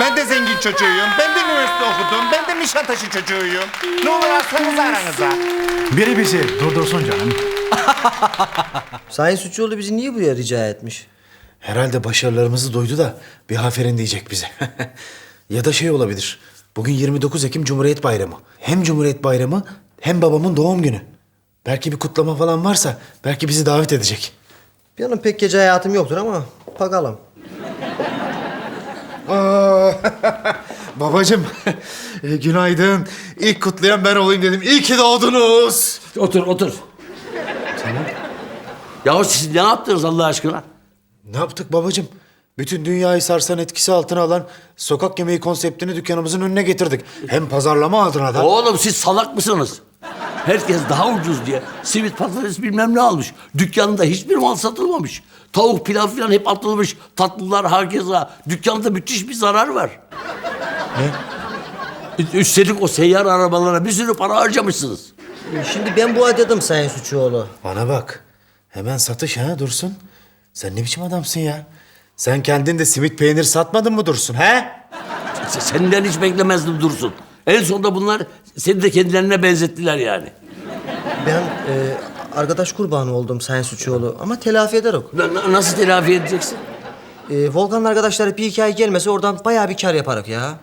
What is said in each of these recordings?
Ben de zengin çocuğuyum. Ben de üniversite okudum. Ben de Nişantaşı çocuğuyum. Ne olur alsanız aranıza. Biri bizi durdursun canım. Sayın Suçuoğlu bizi niye buraya rica etmiş? Herhalde başarılarımızı duydu da bir aferin diyecek bize. ya da şey olabilir. Bugün 29 Ekim Cumhuriyet Bayramı. Hem Cumhuriyet Bayramı hem babamın doğum günü. Belki bir kutlama falan varsa belki bizi davet edecek. Benim pek gece hayatım yoktur ama bakalım. Aa, babacım e, günaydın. İlk kutlayan ben olayım dedim. İyi ki doğdunuz. Otur otur. Tamam. Ya siz ne yaptınız Allah aşkına? Ne yaptık babacım? Bütün dünyayı sarsan etkisi altına alan sokak yemeği konseptini dükkanımızın önüne getirdik. Hem pazarlama adına da. Oğlum siz salak mısınız? Herkes daha ucuz diye simit patates bilmem ne almış. Dükkanında hiçbir mal satılmamış. Tavuk pilav falan hep atılmış. Tatlılar hakeza. Dükkanda müthiş bir zarar var. Ne? Üstelik o seyyar arabalara bir sürü para harcamışsınız. Şimdi ben bu adadım Sayın Suçuoğlu. Bana bak. Hemen satış ha Dursun. Sen ne biçim adamsın ya? Sen kendin de simit peynir satmadın mı Dursun he? Se- Senden hiç beklemezdim Dursun. En sonunda bunlar seni de kendilerine benzettiler yani. Ben e, arkadaş kurbanı oldum Sayın Suçuoğlu ama telafi ederim. Na- na- nasıl telafi edeceksin? E, Volkan'ın arkadaşları bir hikaye gelmese oradan bayağı bir kar yaparak ya.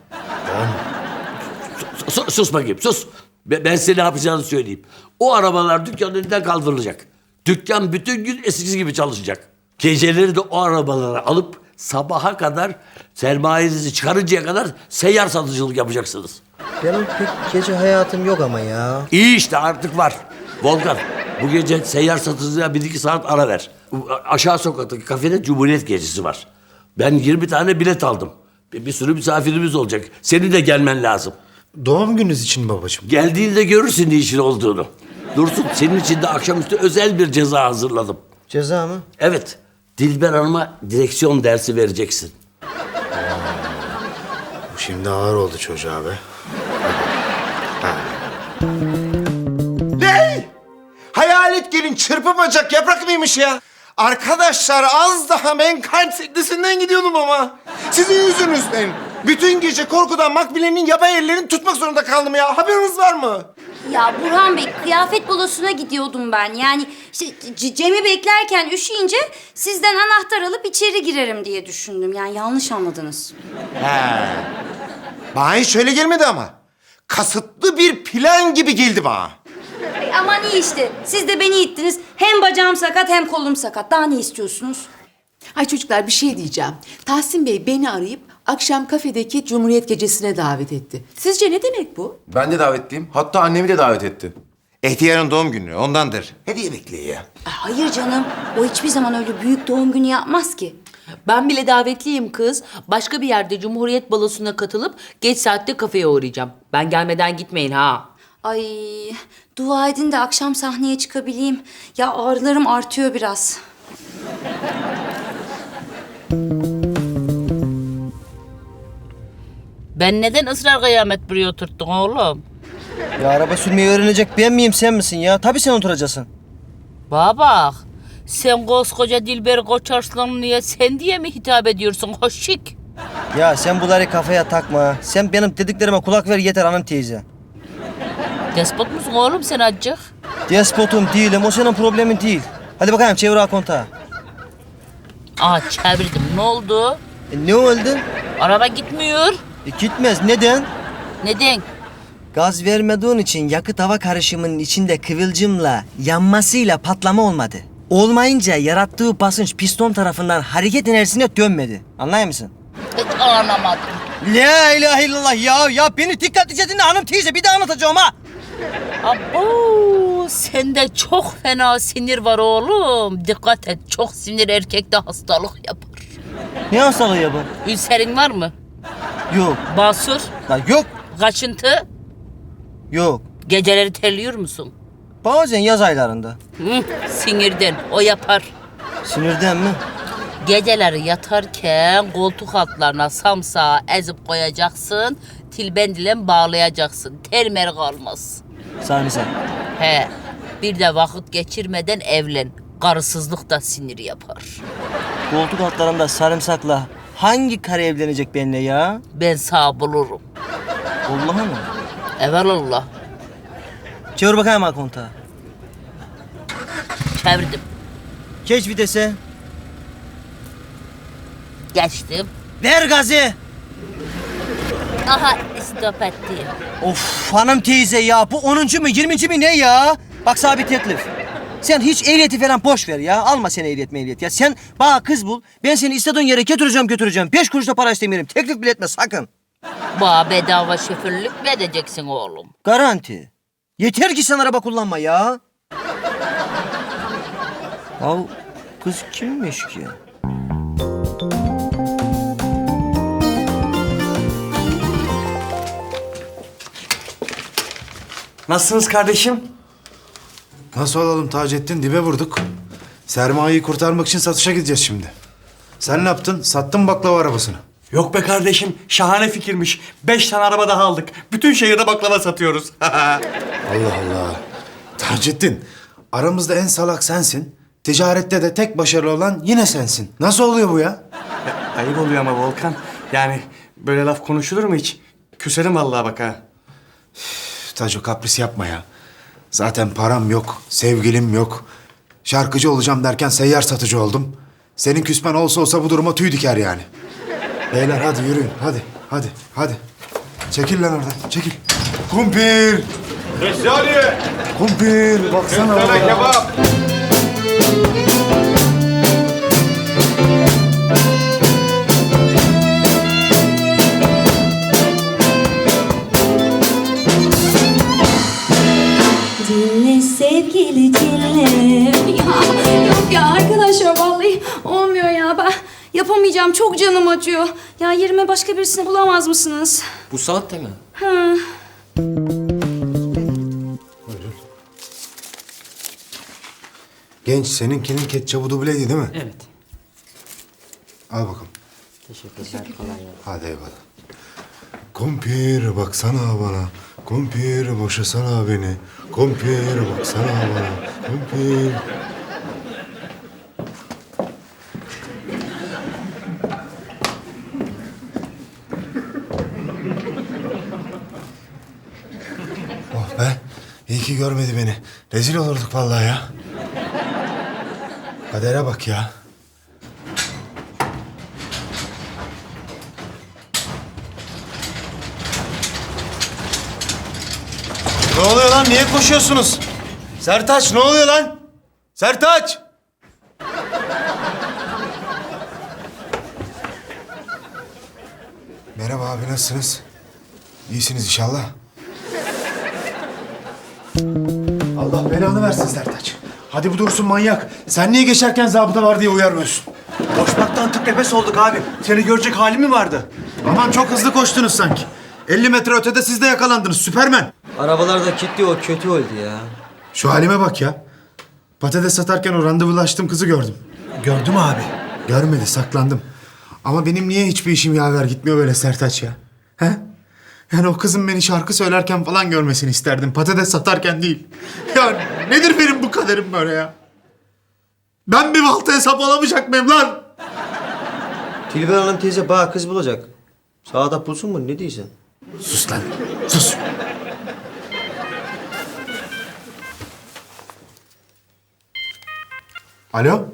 Sus, sus bakayım sus. Ben ben size ne yapacağını söyleyeyim. O arabalar dükkanın önünden kaldırılacak. Dükkan bütün gün eskisi gibi çalışacak. Geceleri de o arabaları alıp sabaha kadar sermayenizi çıkarıncaya kadar seyyar satıcılık yapacaksınız. Benim pek gece hayatım yok ama ya. İyi işte artık var. Volkan bu gece seyyar satıcıya bir iki saat ara ver. Aşağı sokaktaki kafede Cumhuriyet Gecesi var. Ben 20 tane bilet aldım. Bir, bir sürü misafirimiz olacak. Senin de gelmen lazım. Doğum gününüz için babacığım? Geldiğinde görürsün ne işin olduğunu. Dursun senin için de akşamüstü özel bir ceza hazırladım. Ceza mı? Evet, Dilber Hanım'a direksiyon dersi vereceksin. Bu şimdi ağır oldu çocuğa be. Ne? Hayalet gelin çırpı bacak yaprak mıymış ya? Arkadaşlar az daha ben kalp sekmesinden gidiyordum ama. Sizin yüzünüzden. Bütün gece korkudan Makbile'nin yabay ellerini tutmak zorunda kaldım ya. Haberiniz var mı? Ya Burhan Bey kıyafet balosuna gidiyordum ben. Yani işte C- Cem'i beklerken üşüyünce sizden anahtar alıp içeri girerim diye düşündüm. Yani yanlış anladınız. He. Bana hiç öyle gelmedi ama. Kasıtlı bir plan gibi geldi bana. Ay, aman iyi işte. Siz de beni ittiniz. Hem bacağım sakat hem kolum sakat. Daha ne istiyorsunuz? Ay çocuklar bir şey diyeceğim. Tahsin Bey beni arayıp akşam kafedeki Cumhuriyet Gecesi'ne davet etti. Sizce ne demek bu? Ben de davetliyim. Hatta annemi de davet etti. Ehtiyarın doğum günü ondandır. Hediye bekliyor ya. Ay, hayır canım. O hiçbir zaman öyle büyük doğum günü yapmaz ki. Ben bile davetliyim kız. Başka bir yerde Cumhuriyet balosuna katılıp geç saatte kafeye uğrayacağım. Ben gelmeden gitmeyin ha. Ay dua edin de akşam sahneye çıkabileyim. Ya ağrılarım artıyor biraz. Ben neden ısrar kıyamet buraya oturttun oğlum? Ya araba sürmeyi öğrenecek ben miyim sen misin ya? Tabii sen oturacaksın. Bana bak. Sen koskoca Dilber Koçarslan niye sen diye mi hitap ediyorsun hoşik? Ya sen bunları kafaya takma. Sen benim dediklerime kulak ver yeter hanım teyze. Despot musun oğlum sen acık? Despotum değilim o senin problemin değil. Hadi bakayım çevir ha kontağı. Aa çevirdim ne oldu? E, ne oldu? Araba gitmiyor. E, gitmez neden? Neden? Gaz vermediğin için yakıt hava karışımının içinde kıvılcımla yanmasıyla patlama olmadı. Olmayınca yarattığı basınç piston tarafından hareket enerjisine dönmedi. Anlıyor musun? Hiç anlamadım. La ilahe illallah ya ya beni dikkatlice dinle hanım teyze bir daha anlatacağım ha. Abo sende çok fena sinir var oğlum. Dikkat et çok sinir erkekte hastalık yapar. Ne hastalığı ya bu? Ülserin var mı? Yok. Basur, La yok. kaşıntı, Yok. geceleri terliyor musun? Bazen yaz aylarında. Hı, sinirden o yapar. Sinirden mi? Geceleri yatarken koltuk altlarına samsağı ezip koyacaksın. Tilbendilen bağlayacaksın. Termer kalmaz. Sarımsak. He. Bir de vakit geçirmeden evlen. Karısızlık da sinir yapar. Koltuk altlarında sarımsakla hangi karı evlenecek benimle ya? Ben sağ bulurum. Vallahi mı? Evelallah. Çevir bakayım ha kontağı. Çevirdim. Geç vitese. Geçtim. Ver gazı. Aha istop etti. Of hanım teyze ya bu 10. mu 20. mi ne ya? Bak sana bir teklif. Sen hiç ehliyeti falan boş ver ya. Alma sen ehliyet mehliyet ya. Sen bana kız bul. Ben seni istediğin yere götüreceğim götüreceğim. Beş kuruş da para istemiyorum. Teklif bile etme sakın. Bana bedava şoförlük mü edeceksin oğlum? Garanti. Yeter ki sen araba kullanma ya. Al kız kimmiş ki? Nasılsınız kardeşim? Nasıl olalım Taceddin? Dibe vurduk. Sermayeyi kurtarmak için satışa gideceğiz şimdi. Sen ne yaptın? Sattın baklava arabasını. Yok be kardeşim. Şahane fikirmiş. Beş tane araba daha aldık. Bütün şehirde baklava satıyoruz. Allah Allah. Taceddin, aramızda en salak sensin. Ticarette de tek başarılı olan yine sensin. Nasıl oluyor bu ya? Ayıp oluyor ama Volkan. Yani böyle laf konuşulur mu hiç? Küserim vallahi bak ha. Taco kapris yapma ya. Zaten param yok, sevgilim yok. Şarkıcı olacağım derken seyyar satıcı oldum. Senin küsmen olsa olsa bu duruma tüy diker yani. Beyler hadi yürüyün, hadi, hadi, hadi. Çekil lan oradan, çekil. Kumpir! Esrari! Kumpir! Baksana Sana baba. kebap! Dinle sevgili dinle. Ya, yok ya arkadaşlar vallahi olmuyor ya ben yapamayacağım çok canım acıyor. Ya yerime başka birisini bulamaz mısınız? Bu saatte mi? Ha. Genç, seninkinin ketçabı dubleydi değil mi? Evet. Al bakalım. Teşekkürler, kolay gelsin. Hadi eyvallah. Kumpir baksana bana, kumpir boşasana beni. Kumpir baksana bana, kumpir. Oh be, iyi ki görmedi beni. Rezil olurduk vallahi ya. Kadere bak ya. Ne oluyor lan? Niye koşuyorsunuz? Sertaç ne oluyor lan? Sertaç! Merhaba abi nasılsınız? İyisiniz inşallah. Allah belanı versin Sertaç. Hadi bu dursun manyak. Sen niye geçerken zabıta var diye uyarmıyorsun? Koşmaktan tık nefes olduk abi. Seni görecek hali mi vardı? Aman çok hızlı koştunuz sanki. 50 metre ötede siz de yakalandınız Süpermen. Arabalarda kilitli o kötü oldu ya. Şu halime bak ya. Patates satarken o randevulaştığım kızı gördüm. Gördüm abi. Görmedi, saklandım. Ama benim niye hiçbir işim yaver gitmiyor böyle Sertaç ya? He? Yani o kızın beni şarkı söylerken falan görmesini isterdim. Patates satarken değil. Ya nedir benim bu kaderim böyle ya? Ben bir balta hesap olamayacak mıyım lan? Tilber Hanım teyze bana kız bulacak. Sağda bulsun mu ne diysen? Sus lan, sus. Alo?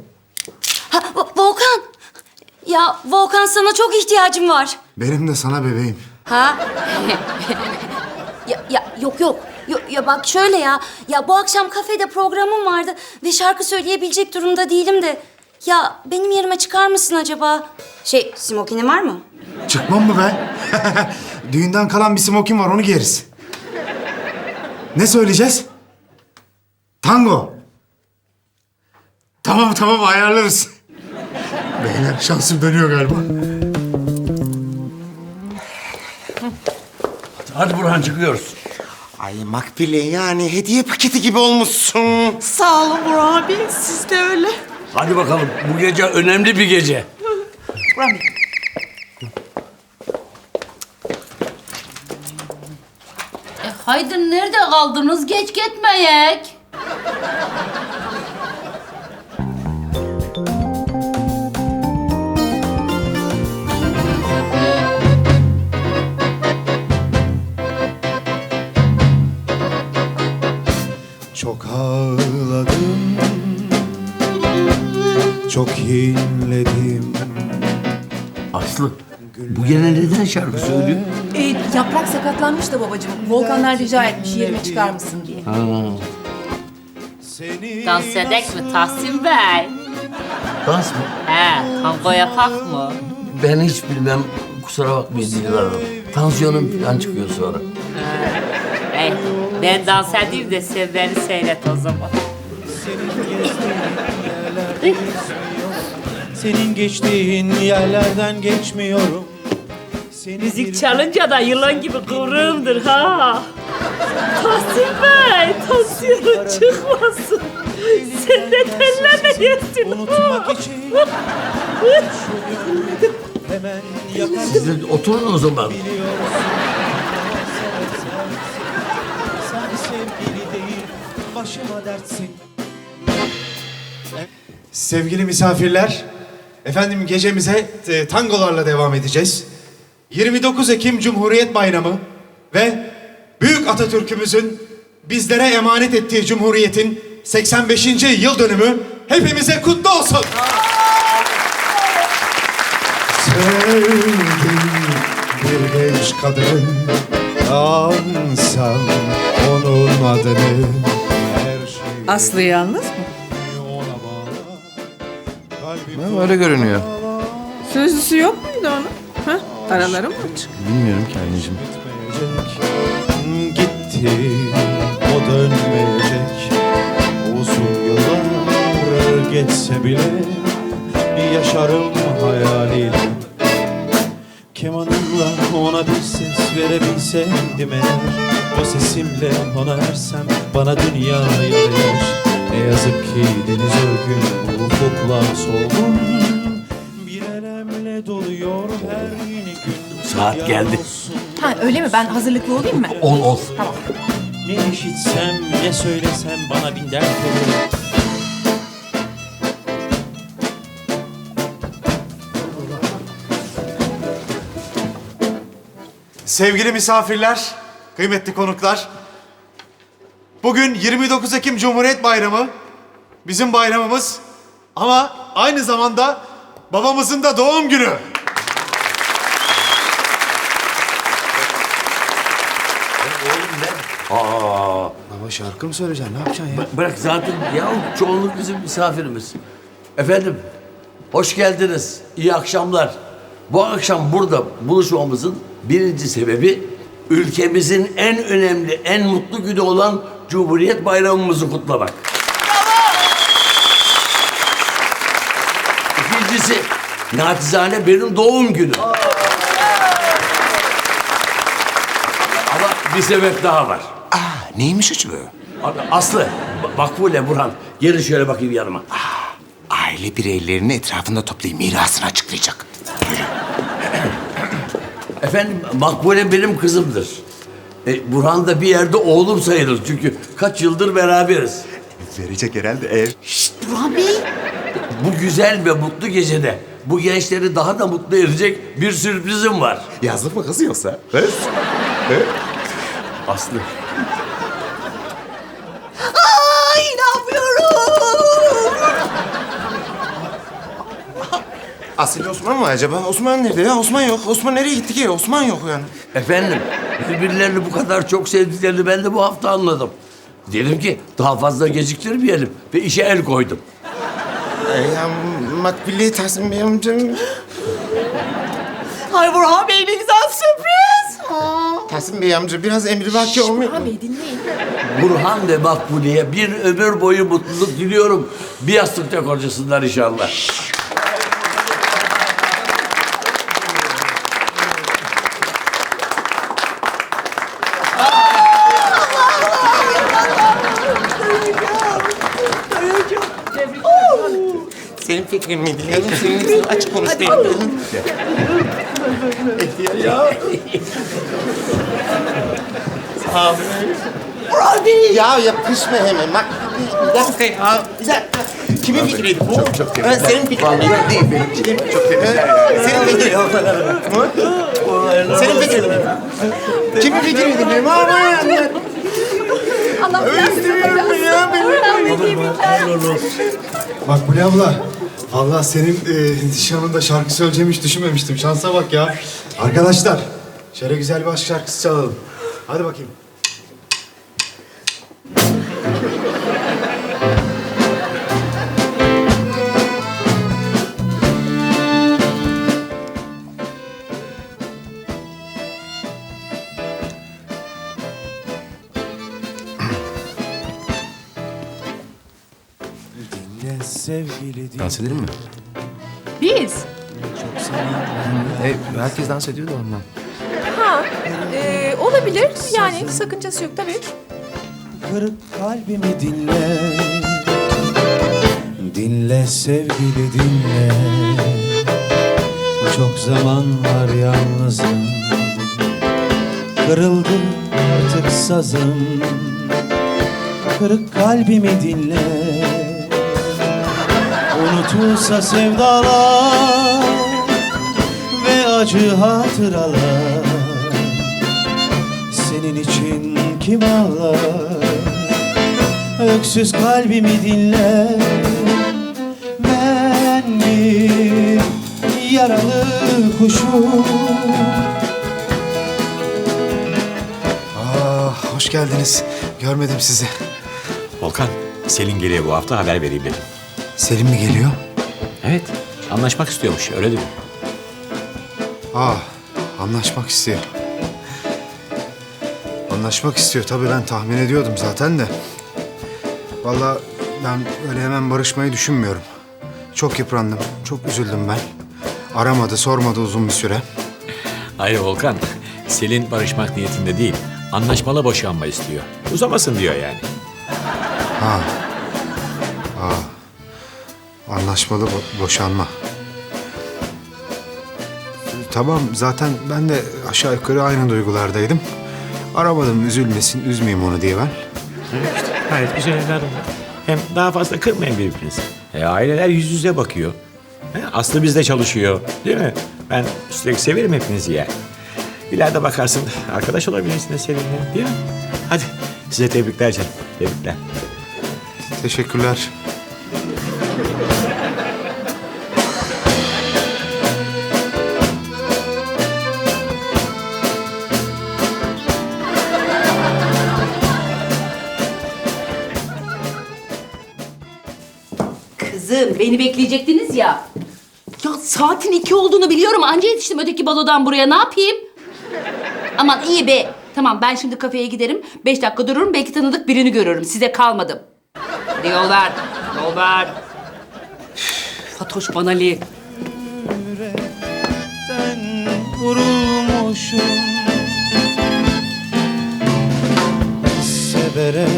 Ha, Vo- Volkan. Ya Volkan sana çok ihtiyacım var. Benim de sana bebeğim. Ha? ya, ya yok yok. Yo- Ya bak şöyle ya. Ya bu akşam kafede programım vardı ve şarkı söyleyebilecek durumda değilim de. Ya benim yerime çıkar mısın acaba? Şey, smokinin var mı? Çıkmam mı be? Düğünden kalan bir smokin var onu giyeriz. Ne söyleyeceğiz? Tango. Tamam tamam ayarlarız. Beyler şansım dönüyor galiba. Hadi Burhan çıkıyoruz. Ay Makbule yani hediye paketi gibi olmuşsun. Sağ olun Burhan abi. Siz de öyle. Hadi bakalım bu gece önemli bir gece. E, haydi nerede kaldınız? Geç gitmeyek. Çok inledim. Aslı bu gene neden şarkı söylüyor? Ee, yaprak sakatlanmış da babacığım. Volkanlar rica etmiş yerime çıkar mısın diye. Dans edek mi Tahsin Bey? Dans mı? He, tango yapak mı? Ben hiç bilmem. Kusura bakmayın Dilber Hanım. Tansiyonum falan çıkıyor sonra. Ey, ben dans edeyim de sen beni seyret o zaman. Senin geçtiğin yerlerden geçmiyorum. Müzik çalınca da yılan gibi kıvrığımdır ha. Tahsin Bey, tansiyonun çıkmasın. Sen de tellemeyesin. Unutmak için hemen yakar Siz de oturun o zaman. sen sevgili değil başıma dertsin. Sevgili misafirler, efendim gecemize e, tangolarla devam edeceğiz. 29 Ekim Cumhuriyet Bayramı ve Büyük Atatürk'ümüzün bizlere emanet ettiği Cumhuriyet'in 85. yıl dönümü hepimize kutlu olsun. Sevdim bir genç kadın Ansam onun adını Aslı yalnız Kalbim Öyle görünüyor. Sözlüsü yok muydu onun? Ha? Araları mı açık? Bilmiyorum ki anneciğim. Gitti o dönmeyecek Uzun yıllar geçse bile Yaşarım hayaliyle Kemanımla ona bir ses verebilseydim eğer O sesimle ona ersem bana dünya yarar Ne yazık ki deniz örgün ufuklar solgun Bir elemle doluyor her yeni gün Saat geldi. Ha öyle mi? Ben hazırlıklı olayım mı? Ol ol. Ne işitsem ne söylesem bana bin dert olur Sevgili misafirler, kıymetli konuklar. Bugün 29 Ekim Cumhuriyet Bayramı. Bizim bayramımız. Ama aynı zamanda babamızın da doğum günü. Aa, Baba şarkı mı söyleyeceksin? Ne yapacaksın ya? bırak zaten ya çoğunluk bizim misafirimiz. Efendim, hoş geldiniz. İyi akşamlar. Bu akşam burada buluşmamızın birinci sebebi ülkemizin en önemli, en mutlu günü olan Cumhuriyet Bayramımızı kutlamak. İkincisi, naçizane benim doğum günüm. Ama bir sebep daha var. Neymiş acaba? Aslı, Ba- Makbule, Burhan. Gelin şöyle bakayım yanıma. Aile bireylerini etrafında toplayıp mirasını açıklayacak. Efendim, Makbule benim kızımdır. E, Burhan da bir yerde oğlum sayılır çünkü kaç yıldır beraberiz. Verecek herhalde ev. Burhan Bey. Bu güzel ve mutlu gecede bu gençleri daha da mutlu edecek bir sürprizim var. Yazlık mı kızı yoksa? Aslı. Ay inanmıyorum. Asil Osman mı acaba? Osman nerede ya? Osman yok. Osman nereye gitti ki? Osman yok yani. Efendim, birbirlerini bu kadar çok sevdiklerini ben de bu hafta anladım. Dedim ki daha fazla geciktirmeyelim ve işe el koydum. Ya Makbule Tahsin Bey amcam. Ay Burhan Bey ne güzel sürpriz. Tahsin Bey amca biraz emrivaki olmuyor mu? Burhan Bey dinleyin. Burhan ve Makbule'ye bir ömür boyu mutluluk diliyorum. Bir yastıkta kocasınlar inşallah. Fikrin miydi? Senin açık konuş değil. Abi. Ya yapışma hemen. Bak bir dakika ya. Bir dakika. Kimin fikriydi bu? Çok çok temiz. Senin fikrin miydi? Değil benim. Çok temiz. Senin fikrin. Senin fikrin mi? Kimin fikriydi benim? Ama yani. Allah Öldürüyor mu ya beni? Makbule abla, Allah senin e, nişanında şarkı söyleyeceğimi hiç düşünmemiştim. Şansa bak ya. Arkadaşlar şöyle güzel bir aşk şarkısı çalalım. Hadi bakayım. Dans edelim mi? Biz? E, herkes dans ediyor da ondan. Ha, e, olabilir. Yani sakıncası yok tabii. Kırık kalbimi dinle Dinle sevgili dinle Çok zaman var yalnızım Kırıldı artık sazım Kırık kalbimi dinle Unutulsa sevdalar Ve acı hatıralar senin için kim ağlar Öksüz kalbimi dinle Ben bir yaralı kuşum Aa, hoş geldiniz. Görmedim sizi. Volkan, Selin geliyor bu hafta haber vereyim dedim. Selim mi geliyor? Evet, anlaşmak istiyormuş, öyle dedi. Aa, anlaşmak istiyor. Anlaşmak istiyor tabii ben tahmin ediyordum zaten de. Vallahi ben öyle hemen barışmayı düşünmüyorum. Çok yıprandım, çok üzüldüm ben. Aramadı, sormadı uzun bir süre. Hayır Volkan, Selin barışmak niyetinde değil, anlaşmalı boşanma istiyor. Uzamasın diyor yani. Ha. Aa. Anlaşmalı bo- boşanma. Tamam zaten ben de aşağı yukarı aynı duygulardaydım. Aramadım üzülmesin, üzmeyeyim onu diye ben. Gayet güzel evladım. Hem daha fazla kırmayın birbirinizi. E, aileler yüz yüze bakıyor. He, Aslı bizde çalışıyor, değil mi? Ben üstelik severim hepinizi yani. İleride bakarsın, arkadaş olabilirsiniz Selin'le, değil mi? Hadi, size tebrikler canım, tebrikler. Teşekkürler. Beni bekleyecektiniz ya. Ya saatin iki olduğunu biliyorum. Anca yetiştim öteki balodan buraya. Ne yapayım? Aman iyi be. Tamam ben şimdi kafeye giderim. Beş dakika dururum. Belki tanıdık birini görürüm. Size kalmadım. Hadi yol ver. Yol ver. Üf, Fatoş Banali. Vurulmuşum Severek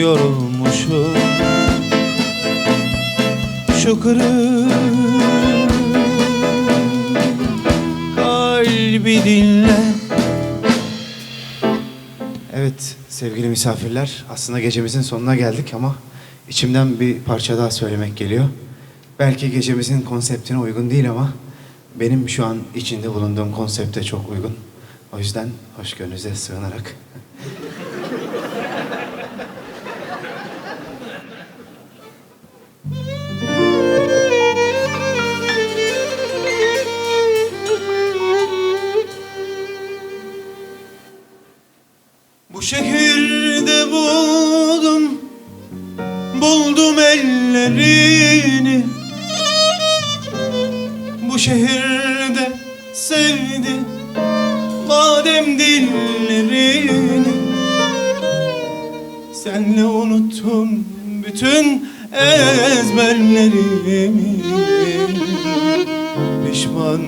yorulmuşum Şu kırık kalbi dinle Evet sevgili misafirler aslında gecemizin sonuna geldik ama içimden bir parça daha söylemek geliyor. Belki gecemizin konseptine uygun değil ama benim şu an içinde bulunduğum konsepte çok uygun. O yüzden hoşgörünüze sığınarak Bu şehirde buldum Buldum ellerini. Bu şehirde sevdim Badem dillerini. Senle unuttum bütün ezberlerimi. Pişman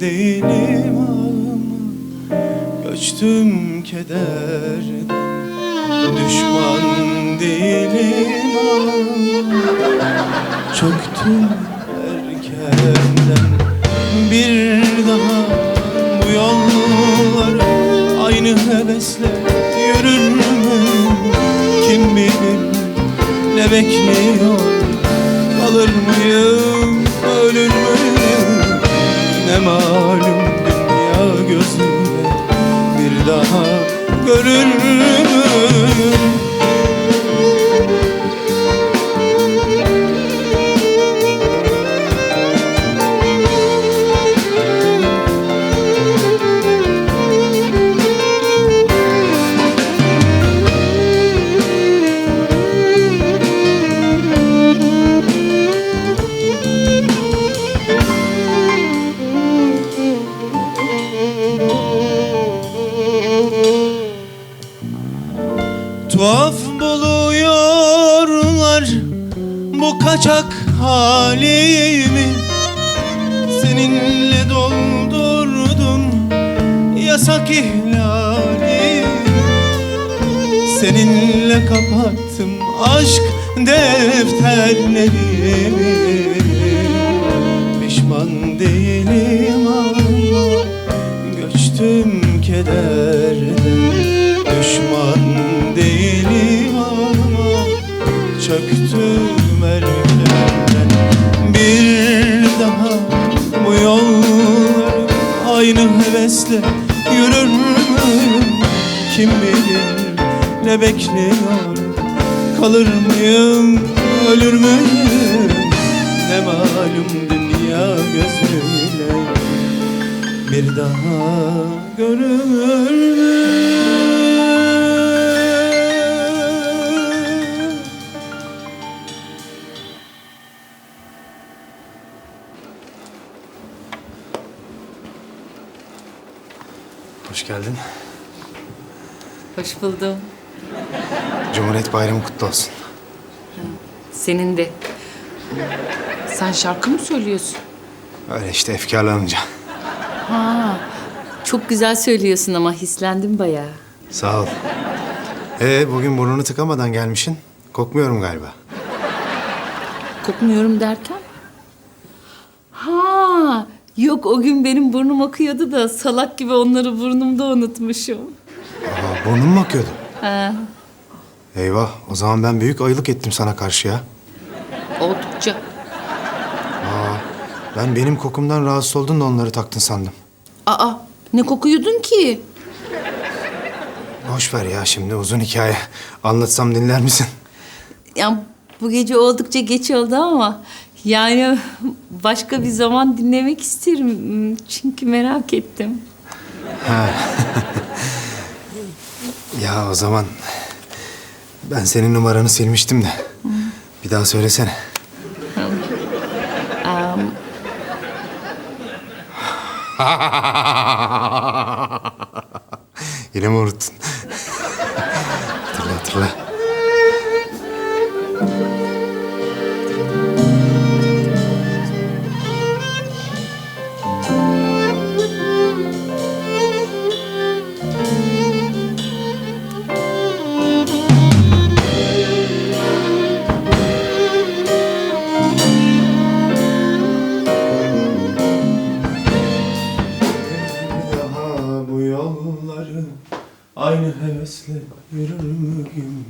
değilim Göçtüm kederden. Düşman değilim Çöktüm erkenden. Bir daha bu yolları Aynı hevesle yürür mü? Kim bilir ne bekliyor? Kalır mıyım ölür müyüm? Ne malum dünya bir daha görür müyüm? Tuhaf buluyorlar bu kaçak halimi. Seninle doldurdum yasak ihlali Seninle kapattım aşk defterlerimi. Pişman değilim ama göçtüm kederden. Düşman çöktüm erkenden Bir daha bu yolları aynı hevesle yürür müyüm Kim bilir ne bekliyor? Kalır mıyım ölür müyüm? Ne malum dünya gözüyle bir daha görür mü? Geldin. Hoş buldum. Cumhuriyet Bayramı kutlu olsun. Senin de. Sen şarkı mı söylüyorsun? Öyle işte efkarlanınca. Ha, çok güzel söylüyorsun ama hislendim bayağı. Sağ ol. Ee, bugün burnunu tıkamadan gelmişsin. Kokmuyorum galiba. Kokmuyorum derken? Yok o gün benim burnum akıyordu da salak gibi onları burnumda unutmuşum. Aa, burnun mu akıyordu? Ha, Eyvah, o zaman ben büyük ayılık ettim sana karşı ya. oldukça. Aa, ben benim kokumdan rahatsız oldun da onları taktın sandım. Aa, ne kokuyordun ki? Boş ver ya şimdi uzun hikaye. Anlatsam dinler misin? Ya bu gece oldukça geç oldu ama yani başka bir zaman dinlemek isterim. Çünkü merak ettim. Ya o zaman ben senin numaranı silmiştim de. Bir daha söylesene. Am, Yine mi unuttun? hatırla hatırla. Yürür müyüm?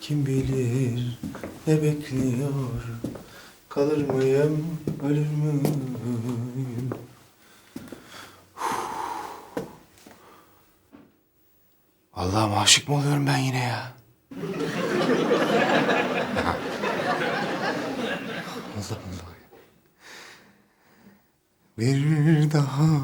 Kim bilir ne bekliyor? Kalır mıyım, ölür müyüm? Allah'ım aşık mı oluyorum ben yine ya? Allah Allah. Bir daha